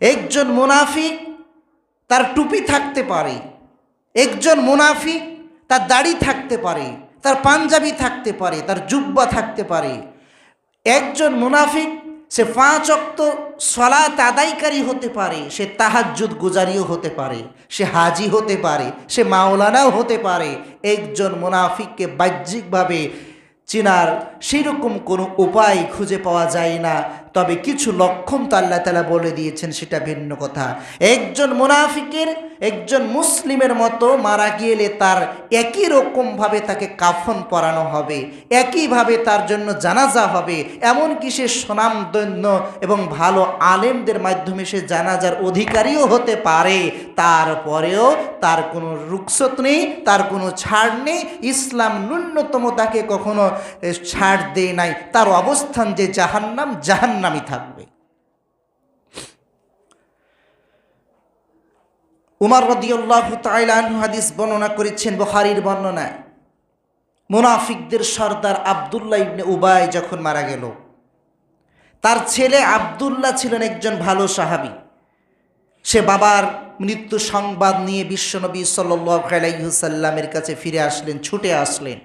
একজন মুনাফিক তার টুপি থাকতে পারে। একজন মুনাফিক তার দাড়ি থাকতে পারে, তার পাঞ্জাবি থাকতে পারে, তার জুব্বা থাকতে পারে। একজন মুনাফিক সে পাঁচ অক্ত সলাত আদায়কারী হতে পারে, সে তাহাজ্জুদ গুজারিও হতে পারে, সে হাজি হতে পারে, সে মাওলানাও হতে পারে। একজন মুনাফিককে বাহ্যিকভাবে চেনার সেরকম কোনো উপায় খুঁজে পাওয়া যায় না। তবে কিছু লক্ষণ তো আল্লাহ তালা বলে দিয়েছেন, সেটা ভিন্ন কথা। একজন মুনাফিকের, একজন মুসলিমের মতো মারা গেলে তার একই রকমভাবে তাকে কাফন পরানো হবে, একইভাবে তার জন্য জানাজা হবে। এমনকি সে সুনামদন্য এবং ভালো আলেমদের মাধ্যমে সে জানাজার অধিকারীও হতে পারে। তারপরেও তার কোনো রুকসত নেই, তার কোনো ছাড় নেই। ইসলাম ন্যূনতম তাকে কখনো ছাড় দেয় নাই। তার অবস্থান যে জাহান্নাম জাহান্নামই থাকবে। উমার রদিউল্লাহ তাইলান হাদিস বর্ণনা করেছেন বহারির বর্ণনায়। মুনাফিকদের সর্দার আবদুল্লাহ ইবনে উবাই যখন মারা গেল, তার ছেলে আবদুল্লাহ ছিলেন একজন ভালো সাহাবী। সে বাবার মৃত্যু সংবাদ নিয়ে বিশ্বনবী সাল্লাইসাল্লামের কাছে ফিরে আসলেন, ছুটে আসলেন।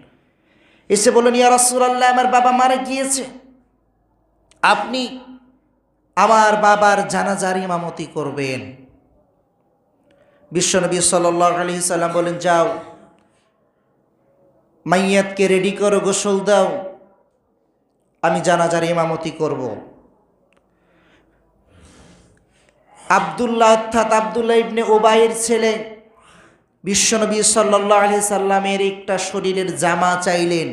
এসে বললেন, ইয়া রাসূলুল্লাহ, আমার বাবা মারা গিয়েছে। আপনি আমার বাবার জানাজার ইমামতি করবেন। বিশ্বনবী সাল্লাহ আলি সাল্লাম বলেন, যাও, মাইয়াতকে রেডি করো, গোসল দাও, আমি জানাজার ইমামতি করব। আবদুল্লাহ অর্থাৎ আবদুল্লাহ ইবনে ওবাইয়ের ছেলে বিশ্বনবী সাল্লাহ আলি সাল্লামের একটা শরীরের জামা চাইলেন।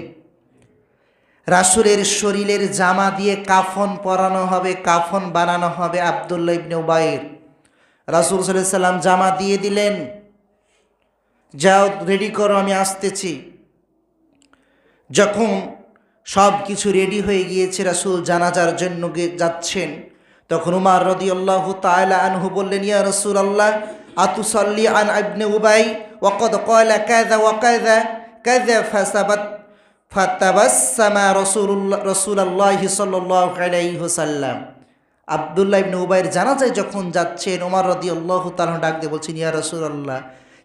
রাসুলের শরীরের জামা দিয়ে কাফন পরানো হবে, কাফন বানানো হবে আবদুল্লাহ ইবনে উবাইয়ের রাসুল সাল্লাহ সাল্লাম জামা দিয়ে দিলেন, যাও রেডি করো, আমি আসতেছি। যখন সব কিছু রেডি হয়ে গিয়েছে, রাসুল জানাজার জন্য যাচ্ছেন, তখন উমার রদি আল্লাহ তালা আনহু বললেন, ইয়া রসুল আল্লাহ আতুসল্লি আন আবনে উবাই ওকদ কয়লা কায়দা ওয়াকায়দা কায়দা ফাসাবাত ফাতাবাসামা রসুল্লাহ রসুলাল্লাহি সাল্লাহ আলাইহি সাল্লাম আবদুল্লাহ ইবনে উবাইয়ের জানাজায় যখন যাচ্ছেন ওমর রদি আল্লাহ ডাক দিয়ে বলছেন, ইয়া রসুল্লাহ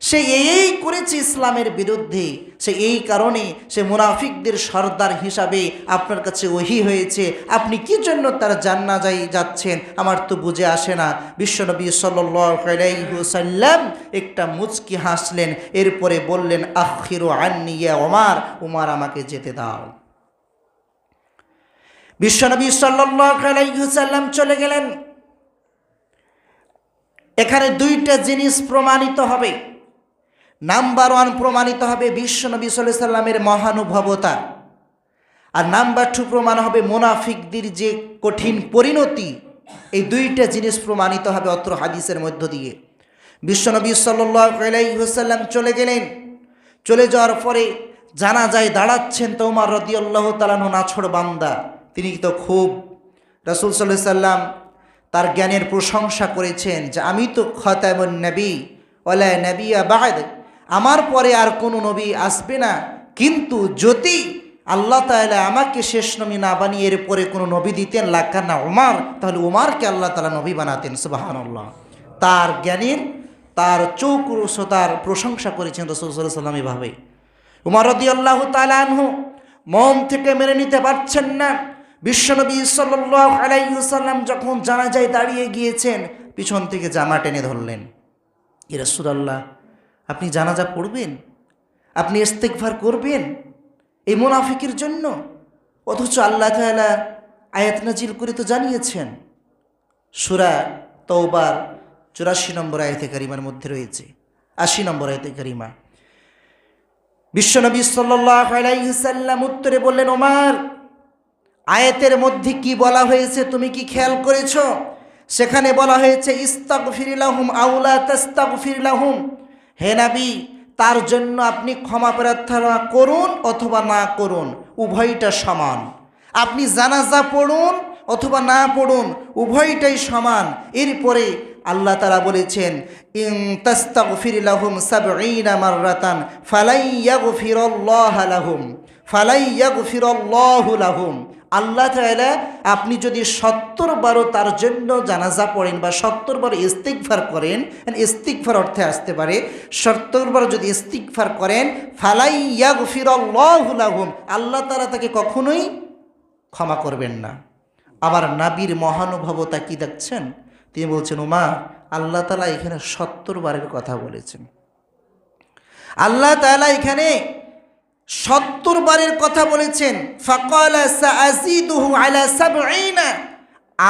সে এই করেছে ইসলামের বিরুদ্ধে। সে এই কারণে সে মুনাফিকদের সর্দার হিসাবে আপনার কাছে ওহি হয়েছে। আপনি কি জন্য তার জান্নাজাই যাচ্ছেন? আমার তো বুঝে আসে না। বিশ্বনবী সাল্লাম একটা মুচকি হাসলেন। এরপরে বললেন আখিরু আন্নিয়া ওমার উমার। আমাকে যেতে দাও। বিশ্বনবী সাল্লাম চলে গেলেন। এখানে দুইটা জিনিস প্রমাণিত হবে। নাম্বার ওয়ান প্রমাণিত হবে বিশ্বনবী সাল্লাহ সাল্লামের মহানুভবতা। আর নাম্বার টু প্রমাণ হবে মোনাফিকদের যে কঠিন পরিণতি। এই দুইটা জিনিস প্রমাণিত হবে অত্র হাদিসের মধ্য দিয়ে। বিশ্বনবী সাল্লাম চলে গেলেন। চলে যাওয়ার পরে জানা যায় দাঁড়াচ্ছেন তোমার রদিয়াল্লাহ তালানো নাছড় বান্দা। তিনি তো খুব রসুল সাল্লাহ সাল্লাম তার জ্ঞানের প্রশংসা করেছেন যে, আমি তো খতামুন নবী ওলা নবী আবাদ আমার পরে আর কোনো নবী আসবে না। কিন্তু যদি আল্লাহ তাআলা আমাকে শেষ নবী না বানিয়ে এর পরে কোনো নবী দিতেন, লাকানা উমার, তাহলে উমারকে আল্লাহ তালা নবী বানাতেন সুবাহান্লাহ তার জ্ঞানের, তার চৌকুরসতার প্রশংসা করেছেন রসুল সাল্লাম এভাবে। উমার রদি আল্লাহ তালানহু মন থেকে মেনে নিতে পারছেন না। বিশ্বনবী সাল্লাহ আলাইসাল্লাম যখন জানা যায় দাঁড়িয়ে গিয়েছেন, পিছন থেকে জামা টেনে ধরলেন। ইরসুল্লাহ আপনি জানাজা পড়বেন, আপনি ইস্তেকভার করবেন এই মোনাফিকের জন্য। অথচ আল্লাহ তাআলা আয়াত নাজিল করে তো জানিয়েছেন, সুরা তৌবার চুরাশি নম্বর আয়তে কারিমার মধ্যে রয়েছে, আশি নম্বর আয়তে কারিমা। বিশ্বনবী সাল্লাম উত্তরে বললেন, ওমার, আয়াতের মধ্যে কি বলা হয়েছে তুমি কি খেয়াল করেছ? সেখানে বলা হয়েছে ইস্তাক ফিরিলাহুম আউলা তেস্তাক ফিরিলাহুম হে নাবি, তার জন্য আপনি ক্ষমা প্রার্থনা করুন অথবা না করুন, উভয়টা সমান। আপনি জানাজা পড়ুন অথবা না পড়ুন, উভয়টাই সমান। এরপরে আল্লাহ তারা বলেছেন ইং তাস্তাগফির লাহুম সাবঈনা মাররাতান ফালাই ইয়াগফিরাল্লাহু লাহুম, ফালাই ইয়াগফিরাল্লাহু লাহুম। আল্লাহ তাআলা আপনি যদি সত্তর বারো তার জন্য জানাজা পড়েন বা সত্তর বারো ইস্তিকফার করেন ইস্তিকফার অর্থে আসতে পারে, সত্তর বারো যদি ইস্তিকফার করেন ফালাইয়া গফির আল্লাহুম আল্লাহ তালা তাকে কখনোই ক্ষমা করবেন না। আবার নাবির মহানুভবতা কি দেখছেন? তিনি বলছেন, উমা, আল্লাহ তালা এখানে সত্তর বারের কথা বলেছেন। আল্লাহ তালা এখানে সত্তর বারের কথা বলেছেন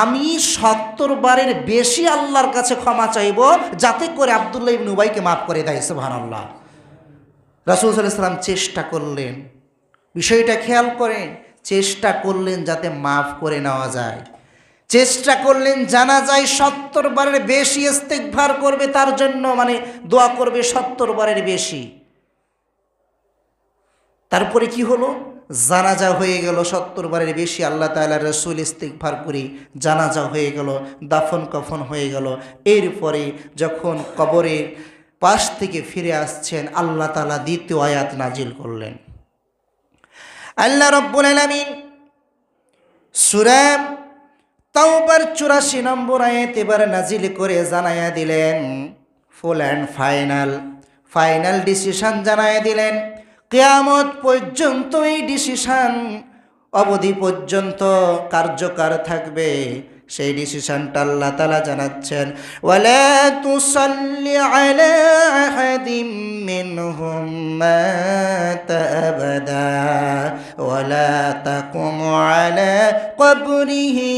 আমি সত্তর বারের বেশি আল্লাহর কাছে ক্ষমা চাইব, যাতে করে আব্দুল্লাহ ইবনে উবাইকে মাফ করে দেয়, সুবহানাল্লাহ। আল্লাহ আলাইহি সাল্লাম চেষ্টা করলেন, বিষয়টা খেয়াল করেন, চেষ্টা করলেন যাতে মাফ করে নেওয়া যায়। চেষ্টা করলেন, জানা যায় সত্তর বারের বেশি ইস্তেকভার করবে, তার জন্য মানে দোয়া করবে সত্তর বারের বেশি। তারপরে কি হলো? জানাজা হয়ে গেল সত্তর বারের বেশি আল্লাহ তালা রসুল ইস্তিকভার করি জানাজা হয়ে গেল, দাফন কফন হয়ে গেল। এরপরে যখন কবরের পাশ থেকে ফিরে আসছেন, আল্লাহ তালা দ্বিতীয় আয়াত নাজিল করলেন। আল্লাহ রব্বুল আলামিন সুরাম তাওবার চুরাশি নম্বর আয়াত এবার নাজিল করে জানাইয়া দিলেন, full and final. Final decision জানাইয়া দিলেন কেয়ামত পর্যন্ত এই ডিসিশান অবধি পর্যন্ত কার্যকার থাকবে। সেই ডিসিশনটা আল্লাহ তালা জানাচ্ছেন, ওয়ালা তুসাল্লি আলা আহাদিম মিনহুম মাতা আবাদা, ওয়ালা তাকুম আলা কবরিহি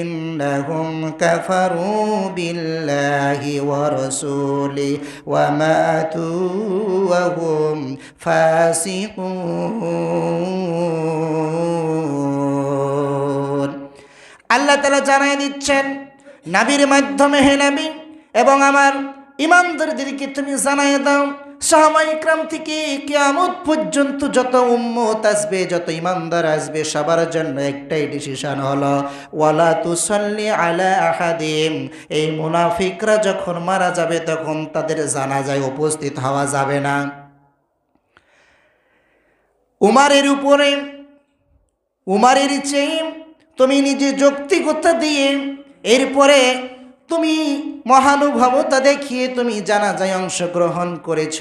ইন্নাহুম কাফারু বিল্লাহি ওয়া রাসূলি ফাসিকুন। আল্লাহ তালা জানাই দিচ্ছেন, নাবির মাধ্যমে হে নাবি, এবং আমার ইমানদারদেরকে তুমি জানাই দাও সাহাবাইকরাম থেকে কিয়ামত পর্যন্ত যত উম্মত আসবে, যত ইমানদার আসবে, সবার জন্য একটাই ডিসিশন হলো, ওয়ালা তুসল্লি আলা আহাদিম এই মুনাফিকরা যখন মারা যাবে, তখন তাদের জানাজায় উপস্থিত হওয়া যাবে না। উমারের উপরে, উমারের চেয়ে তুমি নিজে যৌক্তিকতা দিয়ে এরপরে তুমি মহানুভবতা দেখিয়ে তুমি জানা যায় অংশগ্রহণ করেছ।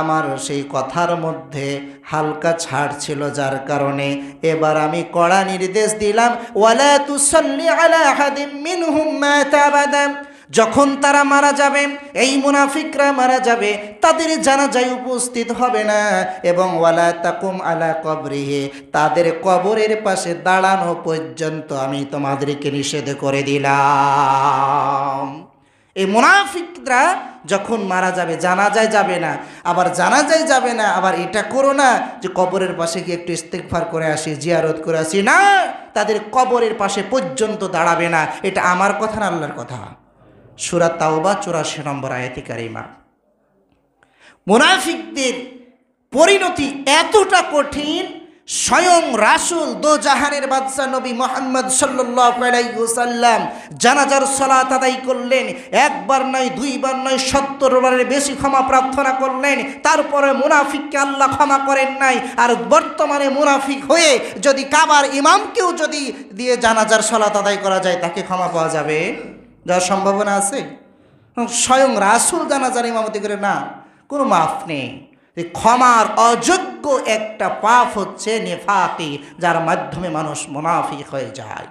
আমার সেই কথার মধ্যে হালকা ছাড় ছিল যার কারণে এবার আমি কড়া নির্দেশ দিলাম, ওয়ালা তুসল্লি আলা হাদিম মিনহুম মাতাবাদাম যখন তারা মারা যাবে, এই মুনাফিকরা মারা যাবে, তাদের জানাজায় উপস্থিত হবে না। এবং ওয়ালা তাকুম আলা কবরিহে, তাদের কবরের পাশে দাঁড়ানো পর্যন্ত আমি তোমাদেরকে নিষেধ করে দিলাম। এই মুনাফিকরা যখন মারা যাবে, জানাজায় যাবে না, আবার জানাজায় যাবে না, আবার এটা করো না যে কবরের পাশে গিয়ে একটু ইস্তেকফার করে আসি, জিয়ারত করে আসি, না, তাদের কবরের পাশে পর্যন্ত দাঁড়াবে না। এটা আমার কথা না, আল্লাহর কথা? সুরা তাওবা চুরাশি নম্বর আয়াতি কারিমা। মুনাফিকদের পরিণতি এতটা কঠিন, স্বয়ং রাসুল দো জাহানের বাদশাহ নবী মোহাম্মদ সাল্লাম জানাজার সলাত আদায় করলেন, একবার নয়, দুইবার নয়, সত্তর বারের বেশি ক্ষমা প্রার্থনা করলেন, তারপরে মুনাফিককে আল্লাহ ক্ষমা করেন নাই, আর বর্তমানে মুনাফিক হয়ে যদি কাবার ইমামকেও যদি দিয়ে জানাজার সলাত আদায় করা যায়, তাকে ক্ষমা পাওয়া যাবে? যাওয়ার সম্ভাবনা আছে। স্বয়ং রাসুল জানাজার ইমামতি করে, না, কোনো মাফ নেই। ক্ষমার অযোগ্য একটা পাপ হচ্ছে নেফাকি, যার মাধ্যমে মানুষ মুনাফিক হয়ে যায়।